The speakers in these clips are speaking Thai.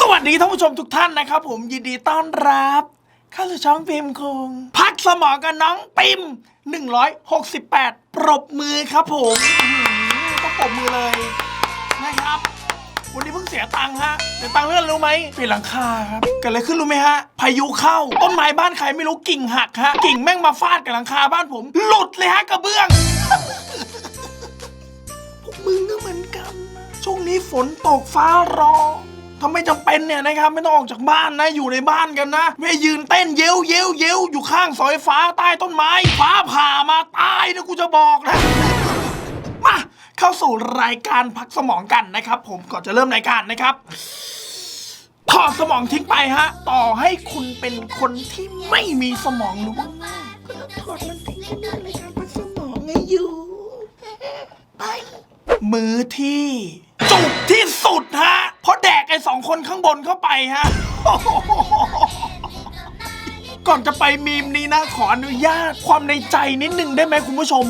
สวัสดีท่านผู้ชมทุกท่านนะครับ ผมยินดีต้อนรับ เข้าสู่ช่องพิมพ์คง พักสมองกับน้องปิม168 ปรบมือครับผมอื้อหือต้องปรบมือเลย วันนี้เพิ่งเสียตังค์ฮะเสียตังค์เรื่องอะไรรู้ไหมเปลี่ยนหลังคาครับเกิดอะไรขึ้นรู้ไหมฮะ พายุเข้า ต้นไม้บ้านใครไม่รู้กิ่งหักฮะ กิ่งแม่งมาฟาดกับหลังคาบ้านผม หลุดเลยฮะกระเบื้อง พวกมึงก็เหมือนกันนะช่วงนี้ฝนตกฟ้าร้องถ้าไม่จำเป็นเนี่ยนะครับไม่ต้องออกจากบ้านนะอยู่ในบ้านกันนะ ไม่ยืนเต้นเย้วเย้วเย้วอยู่ข้างเสาไฟฟ้าใต้ต้นไม้ ฟ้าผ่ามาตายนะกูจะบอกนะมา เข้าสู่รายการพักสมองกันนะครับ ผมก่อนจะเริ่มรายการนะครับถอดสมองทิ้งไปฮะ ต่อให้คุณเป็นคนที่ไม่มีสมองหรือว่าง่าก็ต้องถอดมันทิ้งไปเรื่องรายการพักสมองไงอยู่ไปมือที่จุกที่สุดฮะเพราะแดกไอ้สองคนข้างบนเข้าไปฮะก่อนจะไปมีมนี้นะขออนุญาตความในใจนิดนึงได้ไหมคุณผู้ชม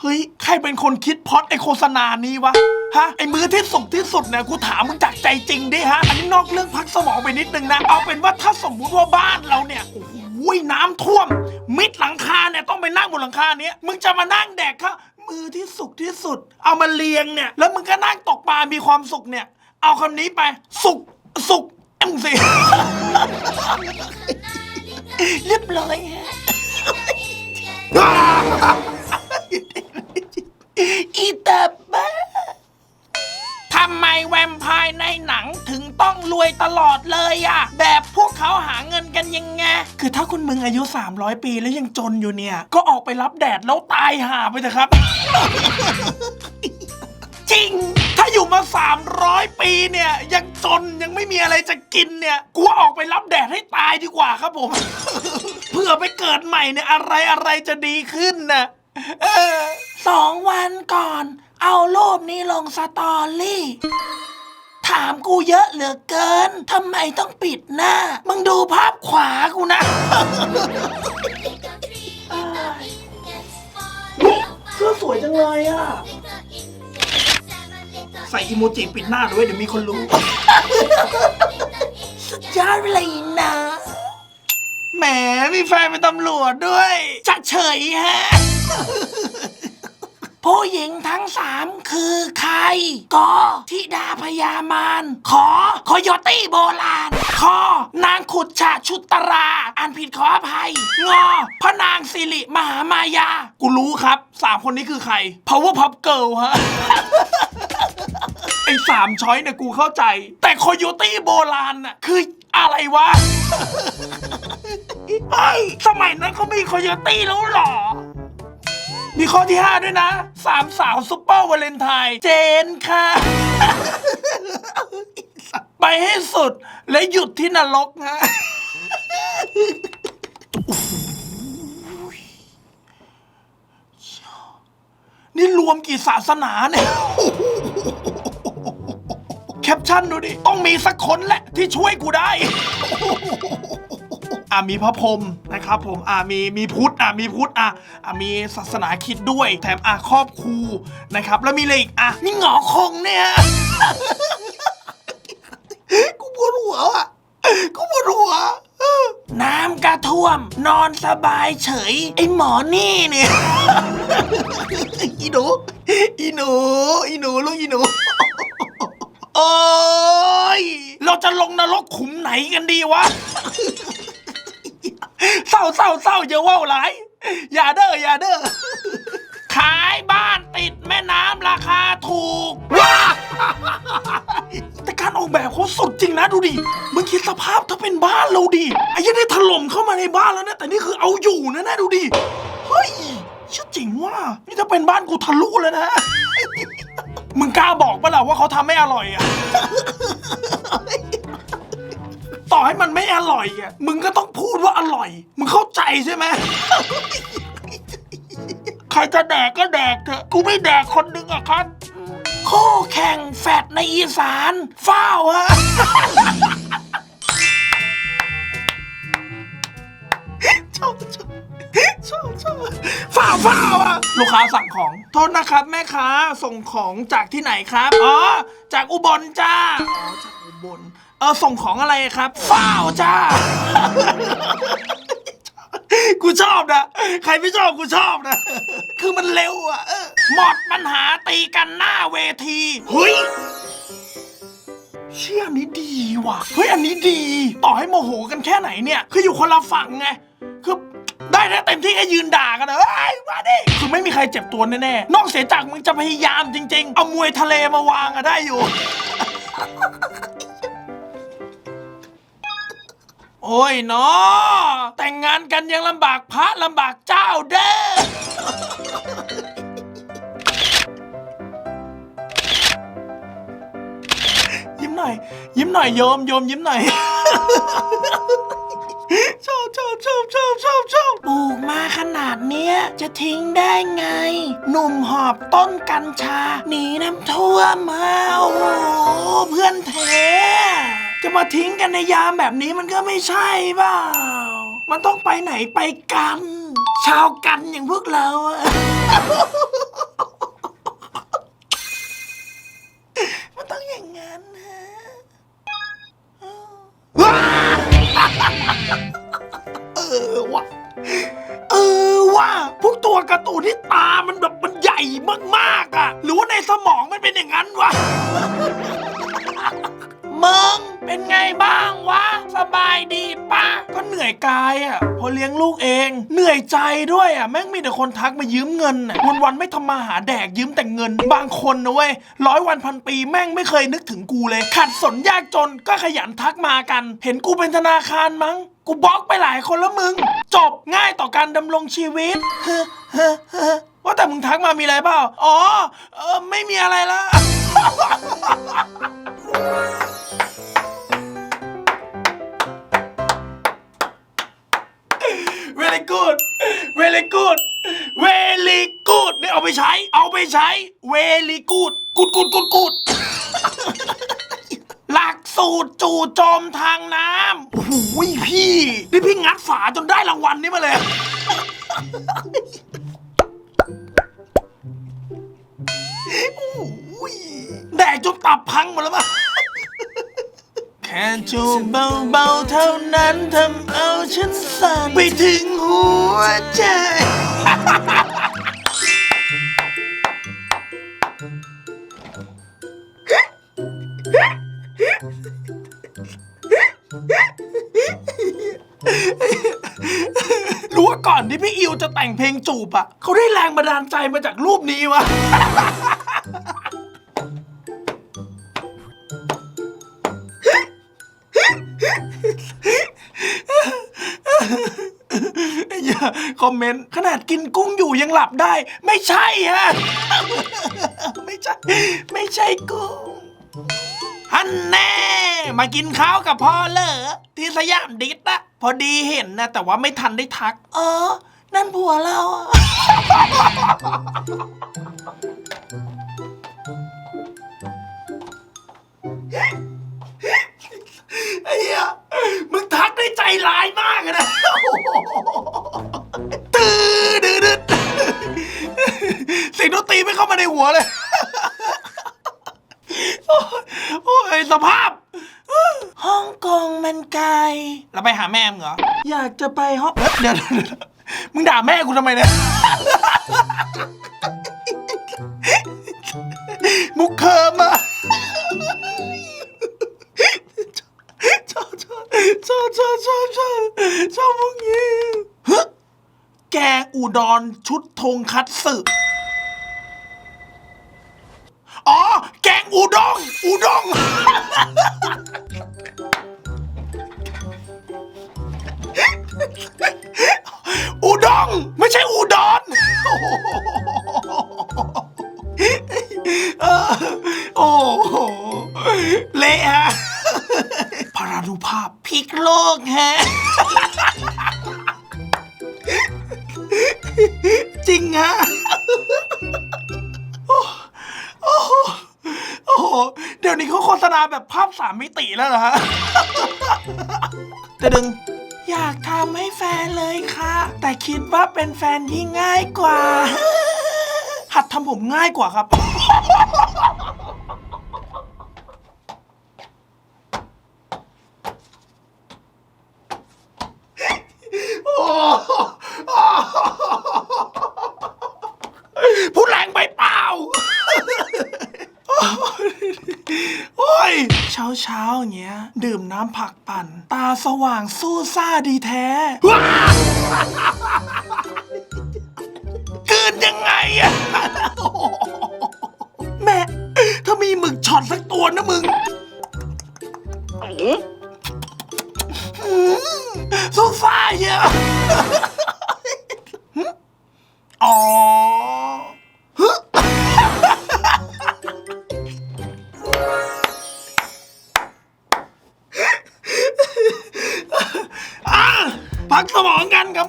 เฮ้ย ใครเป็นคนคิดพล็อดไอโฆษณานี้วะ ฮะ ไอมือที่สุกที่สุดเนี่ย กูถามมึงจากใจจริงดิฮะ อันนี้นอกเรื่องพักสมองไปนิดนึงนะ เอาเป็นว่าถ้าสมมุติว่าบ้านเราเนี่ย โอ้โหน้ำท่วม มิดหลังคาเนี่ย ต้องไปนั่งบนหลังคาเนี้ยมึงจะมานั่งแดกข้าวมือที่สุกที่สุด เอามาเลียงเนี่ย แล้วมึงก็นั่งตกปลา มีความสุขเนี่ย เอาคำนี้ไป สุก สุกเอ็มสิ เรียบร้อยฮะ คือถ้าคุณมึงอายุ 300 ปีแล้วยังจนอยู่เนี่ย ก็ออกไปรับแดดแล้วตายห่าไปเถอะครับ จริง ถ้าอยู่มา 300 ปีเนี่ย ยังจนยังไม่มีอะไรจะกินเนี่ยกูว่าออกไปรับแดดให้ตายดีกว่าครับผม เพื่อไปเกิดใหม่เนี่ยอะไรอะไรจะดีขึ้นนะเออสองวันก่อน เอารูปนี้ลงสตอรี่ ถามกูเยอะเหลือเกินทำไมต้องปิดหน้า มึงดูภาพขวากูนะเอ้ยเสื้อสวยจังเลยอะ ใส่อีโมจิปิดหน้าด้วยเดี๋ยวมีคนรู้ สุดยอดไปเลยนะ แหมมีแฟนเป็นตำรวจด้วยจะเฉยฮะ ผู้หญิงทั้งสามคือใครกอทิดาพยามานขอคอยตี้โบราณคอนางขุดฉะชุตราอ่านผิดขออภัย งอพระนางสิริมหามายา กูรู้ครับสามคนนี้คือใคร power pop girl ฮะไอ้สามช้อยเนี่ยกูเข้าใจ แต่คอยตี้โบราณน่ะคืออะไรวะเฮ้ยสมัยนั้นเขามีคอยตี้แล้วเหรอ มีข้อที่ 5 ด้วยนะสามสาวซุปเปอร์วาเลนไทน์เจนค่ะ ไปให้สุดและหยุดที่นรกนะนี่รวมกี่ศาสนาเนี่ย แคปชั่นดูดิ ต้องมีสักคนแหละที่ช่วยกูได้ อะมีพระพรหมนะครับผมอะมีมีพุทธอะมีพุทธอะอะมีศาสนาคริดด้วย แถมอะครอบครูนะครับ แล้วมีอะไรอีกอะนี่หงอคงเนี่ย กูปวดหัวอะกูปวดหัวน้ำกระท่วม นอนสบายเฉย ไอหมอนี่เนี่ย อีหนูอีหนูอีหนูลูกอีหนูโอ้ย เราจะลงนรกขุมไหนกันดีวะ เศร้าเศร้าเศร้าอย่าว่าวไรอย่าเด้ออย่าเด้อขายบ้านติดแม่น้ำราคาถูกว้าแต่การออกแบบเขาสุดจริงนะดูดิมึงคิดสภาพถ้าเป็นบ้านเราดิไอ้ยังได้ถล่มเข้ามาในบ้านแล้วนะ แต่นี่คือเอาอยู่นะนะดูดิเฮ้ยเชื่อจริงว่า นี่ถ้าเป็นบ้านกูทะลุแล้วนะ มึงกล้าบอกปะล่ะว่าเขาทำไม่อร่อยอะ ต่อให้มันไม่อร่อยอะมึงก็ต้องพูดว่าอร่อย มึงเข้าใจใช่ไหม ใครจะแดกก็แดกเถอะ กูไม่แดกคนหนึงอะครับคู่แข่งแฟดในอีสานฟ้าวฮะ ชอบชอบชอบชอบฝ้าวฝ้าวอะลูกค้าสั่งของ โทษนะครับ แม่ค้าส่งของจากที่ไหนครับ อ๋อ จากอุบลจ้า อ๋อ จากอุบล เออส่งของอะไรครับเฝ้าจ้า กูชอบนะ ใครไม่ชอบกูชอบนะ คือมันเร็วอะเออหมดปัญหาตีกันหน้าเวทีเฮ้ยเชื่ออันนี้ดีว่ะ เฮ้ยอันนี้ดี ต่อให้โมโหกันแค่ไหนเนี่ย คืออยู่คนละฝั่งไง คือได้แค่เต็มที่แค่ยืนด่ากันนะเอ้ยมาดิ คือไม่มีใครเจ็บตัวแน่ๆ นอกเสียจากมึงจะพยายามจริง ๆ เอามวยทะเลมาวางอะได้อยู่ โอ้ยเนาะแต่งงานกันยังลำบากพระลำบากเจ้าเด้อยิ้มหน่อย ยิ้มหน่อยโยมโยมยิ้มหน่อย ชอบชอบชอบชอบชอบชอบปลูกมาขนาดเนี้ย จะทิ้งได้ไง หนุ่มหอบต้นกัญชาหนีน้ำท่วมมาโอ้โหเพื่อนเท จะมาทิ้งกันในยามแบบนี้มันก็ไม่ใช่เปล่า มันต้องไปไหนไปกัน ชาวกันอย่างพวกเราอะมันต้องอย่างนั้นนะเออว่ะเออว่าพวกตัวการ์ตูนที่ตามันแบบมันใหญ่มากๆอะ หรือว่าในสมองมันเป็นอย่างนั้นวะ บ้างวะ สบายดีปะก็เหนื่อยกายอะ พอเลี้ยงลูกเอง เหนื่อยใจด้วยอะ แม่งมีแต่คนทักมายืมเงินวันวันๆไม่ทำมาหาแดกยืมแต่เงิน บางคนนะเว้ยร้อยวันพันปีแม่งไม่เคยนึกถึงกูเลย ขัดสนยากจนก็ขยันทักมากัน เห็นกูเป็นธนาคารมั้ง กูบล็อกไปหลายคนแล้วมึง จบง่ายต่อการดำรงชีวิตเฮ้อเฮ้อเฮ้อว่าแต่มึงทักมามีอะไรเปล่า อ๋อเออไม่มีอะไรละ ใช้เอาไปใช้ very good good good good good หลักสูตรจู่โจมทางน้ำโอ้โหพี่นี่พี่งัดฝาจนได้รางวัลนี้มาเลย โอ้โหแดกจนตับพังหมดแล้วมั้งแค่จูบเบาๆเท่านั้นทำเอาฉันสั่นไปถึงหัวใจ รู้ว่าก่อนที่พี่อิวจะแต่งเพลงจูบอะเขาได้แรงบันดาลใจมาจากรูปนี้วะ ไอ้เหี้ยคอมเมนต์ขนาดกินกุ้งอยู่ยังหลับได้ ไม่ใช่ฮะ ไม่ใช่ ไม่ใช่กุ้ง ฮันแน่ มากินข้าวกับพ่อเหรอที่สยามดิสอะพอดีเห็นนะ แต่ว่าไม่ทันได้ทัก เออ นั่นผัวเรา โอ้ยสภาพฮ่องกงมันไกล เราไปหาแม่มึงเหรอ อยากจะไปฮ่องเอ้ยเดี๋ยวเดี๋ยวเดี๋ยวมึงด่าแม่กูทำไมเนี่ยมุกเคิร์มอะชอบชอบชอบชอบชอบชอบชอบมุกนี้ฮะแกงอุดรชุดธงคัตสึ อุดงอุดงอุดงไม่ใช่อุดรเออโอ้โหเละฮะพารานุภาพพลิกโลกฮะ อบสามมิติแล้วเหรอฮะจะดึง อยากทำให้แฟนเลยค่ะ แต่คิดว่าเป็นแฟนที่ง่ายกว่า หัดทำผมง่ายกว่าครับ พูดแรงไปเปล่า โอ้ย เช้าเช้าๆอย่างเงี้ย ดื่มน้ำผักปั่น ตาสว่างสู้ซ่าดีแท้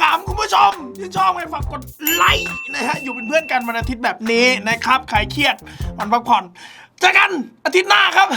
ขำๆคุณผู้ชมที่ชอบให้ฝากกดไลค์นะฮะอยู่เป็นเพื่อนกันวันอาทิตย์แบบนี้นะครับใครเครียดวันพักผ่อนเจอกันอาทิตย์หน้าครับ